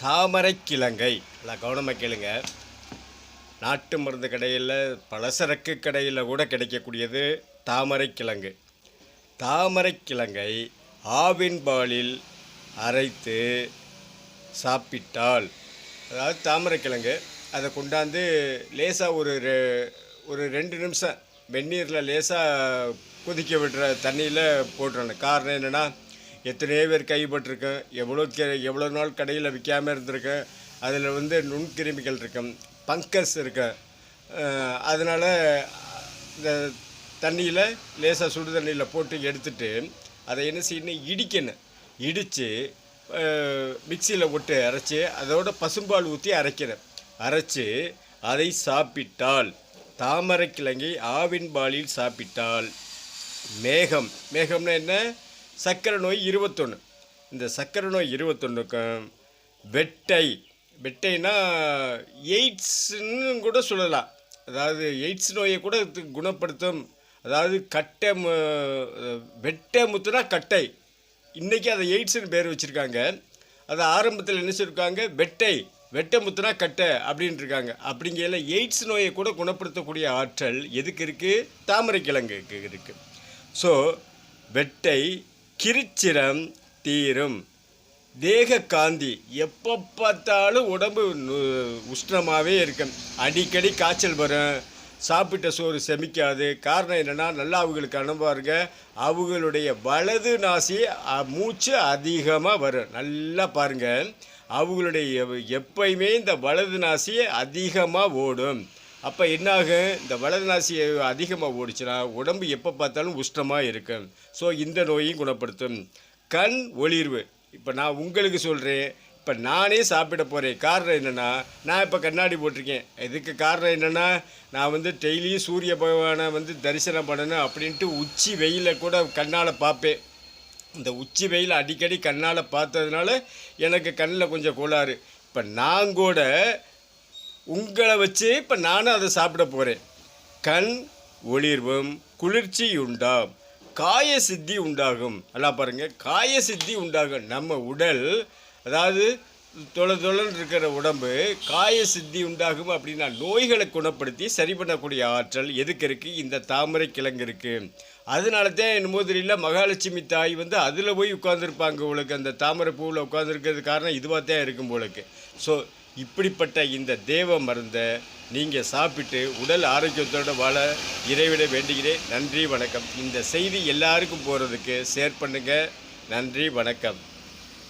தாமரை கிழங்கை நல்லா கவனமாக கேளுங்க. நாட்டு மருந்து கடையில் பலசரக்கு கடையில் கூட கிடைக்கக்கூடியது தாமரை கிழங்கு. தாமரை கிழங்கை ஆவின் பாலில் அரைத்து சாப்பிட்டால் அதாவது தாமரை கிழங்கு அதை கொண்டாந்து லேசாக ஒரு ரெ- ஒரு ரெண்டு நிமிஷம் வெந்நீரில் லேசாக கொதிக்க விடுற தண்ணியில் போட்டுறணும். காரணம் என்னென்னா எத்தனையோ பேர் கைப்பட்டிருக்கேன் எவ்வளோ கே எவ்வளோ நாள் கடையில் விற்காமல் இருந்திருக்கேன். அதில் வந்து நுண்கிருமிகள் இருக்கும் பங்கஸ் இருக்கு. அதனால் இந்த தண்ணியில் லேசாக சுடு தண்ணியில் போட்டு எடுத்துட்டு அதை என்ன செய்யணும்? இடிக்கணும். இடித்து மிக்சியில் விட்டு அரைச்சி அதோட பசும்பால் ஊற்றி அரைக்கிறேன் அரைச்சி அதை சாப்பிட்டால் தாமரை கிழங்கை ஆவின் பாலில் சாப்பிட்டால் மேகம் மேகம்னா என்ன? சர்க்கரை நோய் இருபத்தொன்று இந்த சர்க்கரை நோய் இருபத்தொன்றுக்கும் வெட்டை. வெட்டைனா எய்ட்ஸ்ன்னு கூட சொல்லலாம். அதாவது எய்ட்ஸ் நோயை கூட குணப்படுத்தும். அதாவது கட்டை மு வெட்டை முத்துனா கட்டை. இன்றைக்கி அதை எய்ட்ஸ்னு பேர் வச்சுருக்காங்க. அதை ஆரம்பத்தில் என்ன சொல்லியிருக்காங்க வெட்டை. வெட்டை முத்துனா கட்டை அப்படின்னு இருக்காங்க அப்படிங்கையில் எய்ட்ஸ் நோயை கூட குணப்படுத்தக்கூடிய ஆற்றல் எதுக்கு இருக்குது தாமரை கிழங்குக்கு இருக்குது ஸோ வெட்டை கிரிச்சிரம் தீரும். தேக காந்தி எப்போ பார்த்தாலும் உடம்பு உஷ்ணமாகவே இருக்கும். அடிக்கடி காய்ச்சல் வரும். சாப்பிட்ட சோறு செமிக்காது. காரணம் என்னென்னா நல்லா அவங்களுக்கு அனுபவாருங்க அவங்களுடைய வலது நாசி மூச்சு அதிகமாக வரும். நல்லா பாருங்கள் அவங்களுடைய எப்பயுமே இந்த வலது நாசி அதிகமாக ஓடும். அப்போ என்னாகும் இந்த வலது நாசி அதிகமாக ஓடிச்சுன்னா உடம்பு எப்போ பார்த்தாலும் உஷ்ணமாக இருக்கும். ஸோ இந்த நோயையும் குணப்படுத்தும். கண் ஒளிர்வு. இப்போ நான் உங்களுக்கு சொல்கிறேன் இப்போ நானே சாப்பிட போகிறேன் காரணம் என்னென்னா நான் இப்போ கண்ணாடி போட்டிருக்கேன். இதுக்கு காரணம் என்னென்னா நான் வந்து டெய்லியும் சூரிய பகவானை வந்து தரிசனம் பண்ணணும் அப்படின்ட்டு உச்சி வெயிலில் கூட கண்ணால் பார்ப்பேன். இந்த உச்சி வெயில் அடிக்கடி கண்ணால் பார்த்ததுனால எனக்கு கண்ணில் கொஞ்சம் கோளாறு. இப்போ நான் கூட உங்களை வச்சு இப்போ நானும் அதை சாப்பிட போகிறேன் கண் ஒளிர்வும் குளிர்ச்சி உண்டாம். காய சித்தி உண்டாகும். நல்லா பாருங்கள் காய சித்தி உண்டாகும். நம்ம உடல் அதாவது தொலை தொலைன்னு இருக்கிற உடம்பு காய சித்தி உண்டாகும் அப்படின்னா நோய்களை குணப்படுத்தி சரி பண்ணக்கூடிய ஆற்றல் எதுக்கு இருக்குது இந்த தாமரை கிழங்கு இருக்குது அதனால தான் என்னமோ தெரியல மகாலட்சுமி தாய் வந்து அதில் போய் உட்காந்துருப்பாங்க உங்களுக்கு அந்த தாமரை பூவில் உட்காந்துருக்கிறது காரணம் இதுவாக தான் இருக்கும் போலுக்கு. ஸோ இப்படிப்பட்ட இந்த தேவ மருந்தை நீங்கள் சாப்பிட்டு உடல் ஆரோக்கியத்தோட வாழ இறைவிட வேண்டுகிறேன். நன்றி வணக்கம். இந்த செய்தி எல்லாருக்கும் போகிறதுக்கு ஷேர் பண்ணுங்கள் நன்றி வணக்கம்.